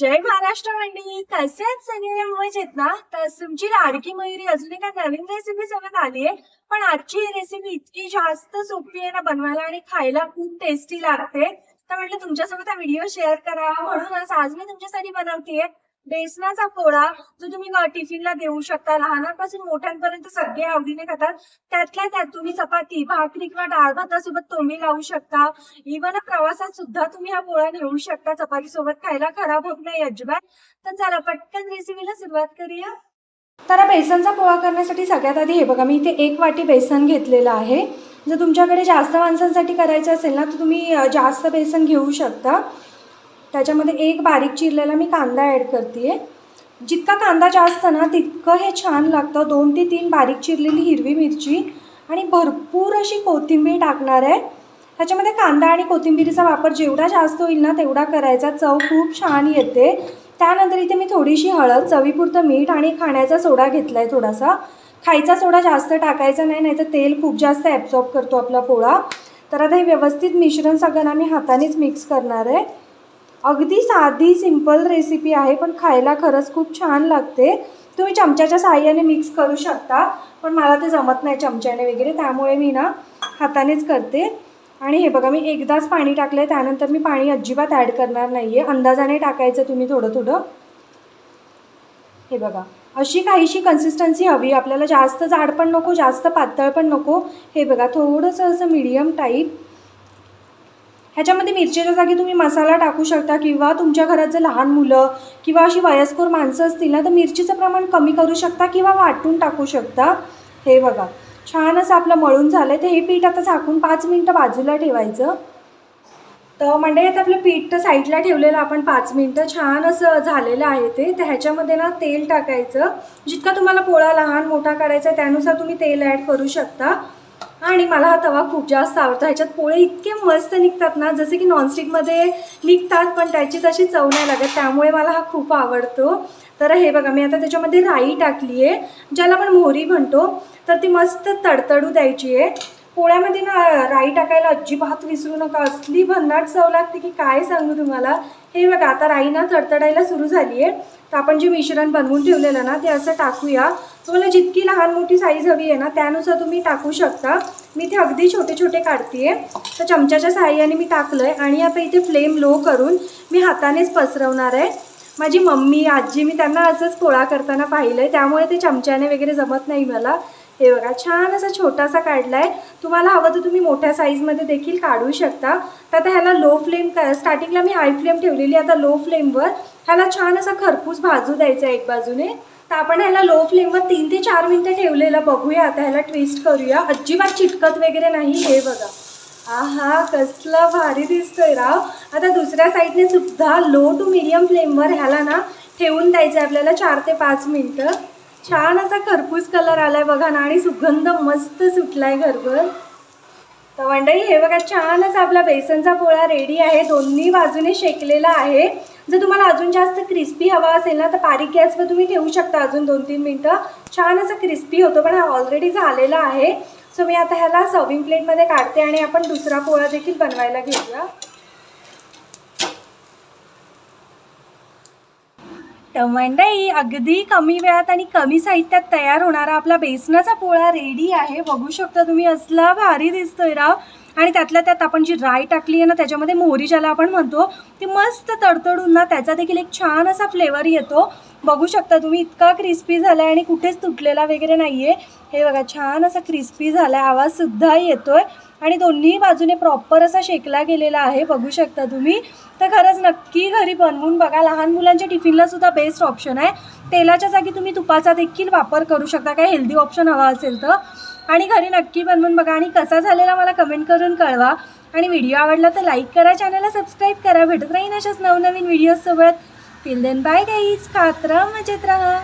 जय महाराष्ट्र मंडळी. कसे आहेत सगळे मजेत ना? तर तुमची लाडकी मयुरी अजून एका नवीन रेसिपी सोबत आली आहे. पण आजची ही रेसिपी इतकी जास्त सोपी आहे ना बनवायला आणि खायला खूप टेस्टी लागते. तर म्हटलं तुमच्यासोबत हा व्हिडिओ शेअर करावा. म्हणूनच आज मी तुमच्यासाठी बनवतेय. बेसनाचा पोळा जो तुम्ही टिफिनला देऊ शकता. लहानांपासून मोठ्यांपर्यंत सगळे आवडीने खातात. त्यातल्या त्यात तुम्ही चपाती भाकरी किंवा डाळ भातासोबत तोंबी लावू शकता. इव्हन प्रवासात सुद्धा तुम्ही हा पोळा नेऊ शकता. चपाती सोबत खायला खराब होत नाही अजिबात. तर चला पटकन रेसिपीला सुरुवात करूया. तर बेसनचा पोळा करण्यासाठी सगळ्यात आधी हे बघा मी इथे एक वाटी बेसन घेतलेलं आहे. जर तुमच्याकडे जास्त माणसांसाठी करायचं असेल ना तर तुम्ही जास्त बेसन घेऊ शकता. त्याच्यामध्ये एक बारीक चिरलेला मी कांदा ॲड करते जितका कांदा जास्त ना तितकं हे छान लागतं. दोन ते तीन बारीक चिरलेली हिरवी मिरची आणि भरपूर अशी कोथिंबीर टाकणार आहे. त्याच्यामध्ये कांदा आणि कोथिंबीरीचा वापर जेवढा जास्त होईल ना तेवढा करायचा. चव खूप छान येते. त्यानंतर इथे मी थोडीशी हळद चवीपुरतं मीठ आणि खाण्याचा सोडा घेतला आहे थोडासा. खायचा सोडा जास्त टाकायचा नाही नाही तर तेल खूप जास्त ॲब्झॉर्ब करतो आपला पोळा. तर आता हे व्यवस्थित मिश्रण सगळं ना मी हातानेच मिक्स करणार आहे. अगदी साधी सिंपल रेसिपी आहे पण खायला खरंच खूप छान लागते. तुम्ही चमच्याच्या साह्याने मिक्स करू शकता पण मला ते जमत नाही चमच्याने वगैरे त्यामुळे मी ना हातानेच करते. आणि हे बघा मी एकदाच पाणी टाकलं आहे त्यानंतर मी पाणी अजिबात ॲड करणार नाही आहे अंदाजाने टाकायचं तुम्ही थोडं थोडं. हे बघा अशी काहीशी कन्सिस्टन्सी हवी. आपल्याला जास्त जाड पण नको जास्त पातळ पण नको. हे बघा थोडंसं असं मीडियम टाईप ह्याच्यामध्ये मिरचीच्या जागी तुम्ही मसाला टाकू शकता किंवा तुमच्या घरात जर लहान मुलं किंवा अशी वयस्कर माणसं असतील ना तर मिरचीचं प्रमाण कमी करू शकता किंवा वाटून टाकू शकता. हे बघा छान असं आपलं मळून झालं आहे तर हे पीठ आता झाकून पाच मिनटं बाजूला ठेवायचं. तर म्हणजे आता आपलं पीठ तर साईडला ठेवलेलं आपण पाच मिनटं. छान असं झालेलं आहे ते. तर ह्याच्यामध्ये ना तेल टाकायचं. जितका तुम्हाला पोळा लहान मोठा काढायचा आहे त्यानुसार तुम्ही तेल ॲड करू शकता. आणि मला हा तवा खूप जास्त आवडतो. ह्याच्यात पोळे इतके मस्त निघतात ना जसे की नॉनस्टिकमध्ये निघतात पण त्याची तशी चव नाही लागत. त्यामुळे मला हा खूप आवडतो. तर हे बघा मी आता त्याच्यामध्ये राई टाकली आहे ज्याला आपण मोहरी म्हणतो तर ती मस्त तडतडू द्यायची आहे पोळ्यामध्ये ना राई टाकायला अजिबात विसरू नका. असली भन्नाट चव लागते की काय सांगू तुम्हाला? हे बघा आता राई ना तडतडायला सुरू झाली आहे तर आपण जे मिश्रण बनवून ठेवलेलं ना ते असं टाकूया. तुम्हाला जितकी लहान मोठी साईज हवी आहे ना त्यानुसार तुम्ही टाकू शकता. मी ते अगदी छोटे छोटे काढते तर चमच्याच्या साहाय्याने मी टाकलं आहे आणि आता इथे फ्लेम लो करून मी हातानेच पसरवणार आहे. माझी मम्मी आजी मी त्यांना असंच पोळा करताना पाहिलं आहे त्यामुळे ते चमच्याने वगैरे जमत नाही मला. हे बघा छान असा छोटासा काढला आहे तुम्हाला हवं तर तुम्ही मोठ्या साईजमध्ये देखील काढू शकता. तर आता ह्याला लो फ्लेम क स्टार्टिंगला मी हाय फ्लेम ठेवलेली आता लो फ्लेमवर ह्याला छान असा खरपूस भाजू द्यायचा आहे एक बाजूने. तर आपण ह्याला लो फ्लेमवर तीन ते चार मिनटं ठेवलेलं बघूया. आता ह्याला ट्विस्ट करूया. अजिबात चिटकत वगैरे नाही हे बघा. आहा कसलं भारी दिसतोय राव. आता दुसऱ्या साईडने सुद्धा लो टू मिडियम फ्लेमवर ह्याला ना ठेवून द्यायचं आहे आपल्याला चार ते पाच मिनटं. छान असा खरपूस कलर आलाय बघा ना आणि सुगंध मस्त सुटलाय घरभर. तर मंडळी हे बघा छान असा आपला बेसनचा पोळा रेडी आहे. दोन्ही बाजूने शेकलेला आहे. जर तुम्हाला अजून जास्त क्रिस्पी हवा असेल ना तर बारीक गॅसवर तुम्ही ठेवू शकता अजून दोन तीन मिनटं. छान असं क्रिस्पी होतो पण हा ऑलरेडी झालेला आहे. सो मी आता ह्याला सर्विंग प्लेटमध्ये काढते आणि आपण दुसरा पोळा देखील बनवायला घेऊया. तर मंडळी अगदी कमी वेळात आणि कमी साहित्यात तयार होणारा आपला बेसनाचा पोळा रेडी आहे. बघू शकता तुम्ही असला भारी दिसतोय राव. आणि त्यातल्या त्यात आपण जी राय टाकली आहे ना त्याच्यामध्ये मोहरी ज्याला आपण म्हणतो ती मस्त तडतडून ना त्याचा देखील एक छान असा फ्लेवर येतो. बघू शकता तुम्ही इतका क्रिस्पी झाला आहे आणि कुठेच तुटलेला वगैरे नाही आहे हे बघा छान असा क्रिस्पी झाला आहे आवाजसुद्धा आहे आणि दोन्ही बाजूने प्रॉपर असा शेकला गेलेला आहे बघू शकता तुम्ही. तर खरंच नक्की घरी बनवून बघा. लहान मुलांच्या टिफिनला सुद्धा बेस्ट ऑप्शन आहे. तेलाच्या जागी तुम्ही तुपाचा देखील वापर करू शकता. काय हेल्दी ऑप्शन हवा असेल तर. आणि घरी नक्की बनवून बघा. आणि कसा झालेला मला कमेंट करून कळवा. आणि व्हिडिओ आवडला तर लाईक करा चॅनलला सबस्क्राईब करा. भेटत राहीन अशाच नवनवीन व्हिडिओजसोबत फिल देन बाय गाईज खात राहा मजेत राहा.